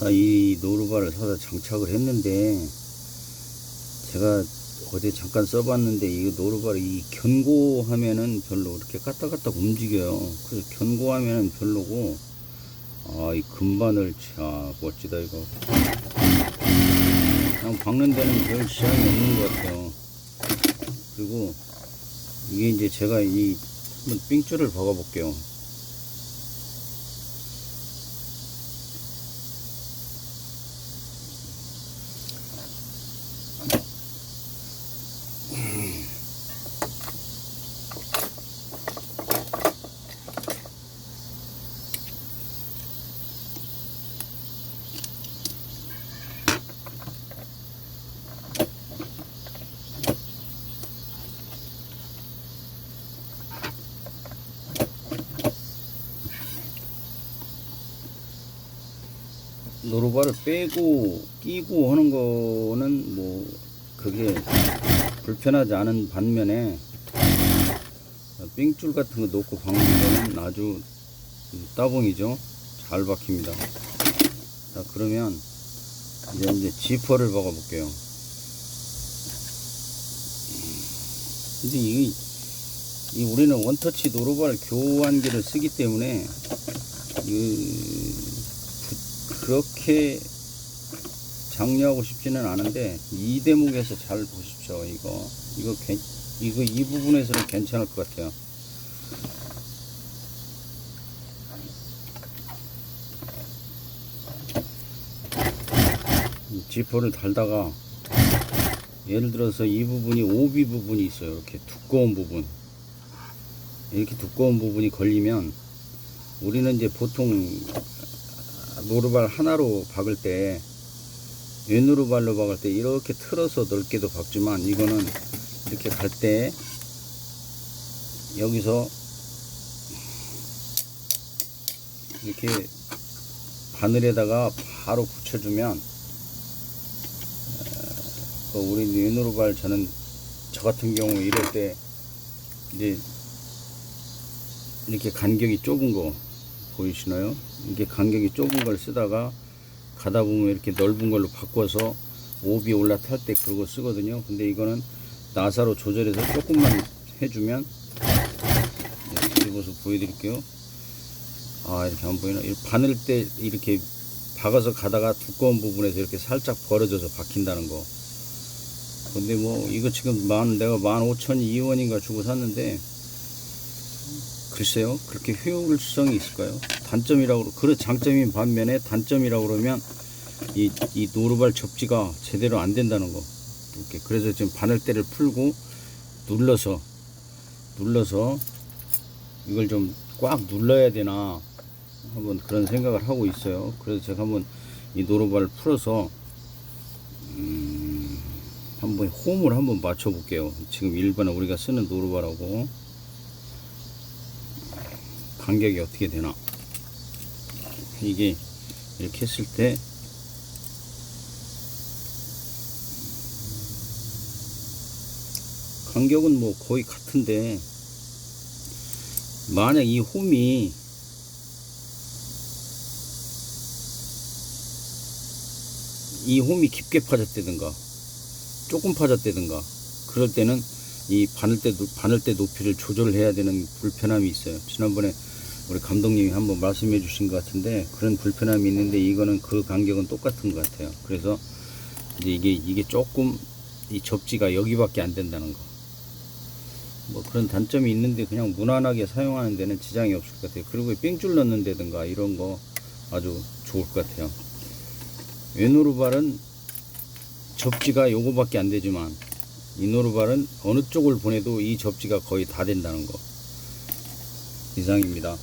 아, 이 노루발을 사다 장착을 했는데 제가 어제 잠깐 써봤는데 이 노루발이 이 견고하면은 별로 이렇게 까딱까딱 움직여요. 그래서 견고하면은 별로고 아 이 금바늘 참 멋지다 이거. 그냥 박는 데는 별 지장이 없는 것 같아요. 그리고 이게 이제 제가 이 한번 삥줄을 박아 볼게요. 노루발을 빼고 끼고 하는 거는 뭐 그게 불편하지 않은 반면에 삥줄 같은 거 놓고 박는 거는 아주 따봉이죠. 잘 박힙니다. 자 그러면 이제 이제 지퍼를 박아 볼게요. 근데 이, 이 우리는 원터치 노루발 교환기를 쓰기 때문에 이 그렇게 장려하고 싶지는 않은데 이 대목에서 잘 보십시오 이거. 이거 괜- 이거 이 부분에서는 괜찮을 것 같아요. 이 지퍼를 달다가 예를 들어서 이 부분이 오비 부분이 있어요. 이렇게 두꺼운 부분. 이렇게 두꺼운 부분이 걸리면 우리는 이제 보통 노루발 하나로 박을 때 왼노루발로 박을 때 이렇게 틀어서 넓게도 박지만 이거는 이렇게 갈 때 여기서 이렇게 바늘에다가 바로 붙여주면 어, 우리 왼노루발 저는 저 같은 경우 이럴 때 이제 이렇게 간격이 좁은 거 보이시나요? 이게 간격이 좁은 걸 쓰다가 가다 보면 이렇게 넓은 걸로 바꿔서 오비 올라탈 때 그러고 쓰거든요. 근데 이거는 나사로 조절해서 조금만 해주면 네, 뒤집어서 보여드릴게요. 아 이렇게 안 보이나? 이 바늘 때 이렇게 박아서 가다가 두꺼운 부분에서 이렇게 살짝 벌어져서 박힌다는 거. 근데 뭐 이거 지금 만 내가 만 오천 이원인가 주고 샀는데 글쎄요 그렇게 효율성이 있을까요? 단점이라고 그런 장점인 반면에 단점이라고 그러면 이, 이 노루발 접지가 제대로 안 된다는 거. 이렇게 그래서 지금 바늘대를 풀고 눌러서 눌러서 이걸 좀 꽉 눌러야 되나 한번 그런 생각을 하고 있어요. 그래서 제가 한번 이 노루발을 풀어서 음, 한번 홈을 한번 맞춰 볼게요. 지금 일반에 우리가 쓰는 노루발하고 간격이 어떻게 되나 이게 이렇게 했을 때 간격은 뭐 거의 같은데 만약 이 홈이 이 홈이 깊게 파졌다든가 조금 파졌다든가 그럴 때는 이 바늘대 높- 바늘대 높이를 조절해야 되는 불편함이 있어요. 지난번에 우리 감독님이 한번 말씀해 주신 것 같은데 그런 불편함이 있는데 이거는 그 간격은 똑같은 것 같아요. 그래서 이제 이게 이게 조금 이 접지가 여기밖에 안 된다는 거. 뭐 그런 단점이 있는데 그냥 무난하게 사용하는 데는 지장이 없을 것 같아요. 그리고 삥줄 넣는 데든가 이런 거 아주 좋을 것 같아요. 왼오르발은 접지가 요거밖에 안 되지만 이노르발은 어느 쪽을 보내도 이 접지가 거의 다 된다는 거 이상입니다.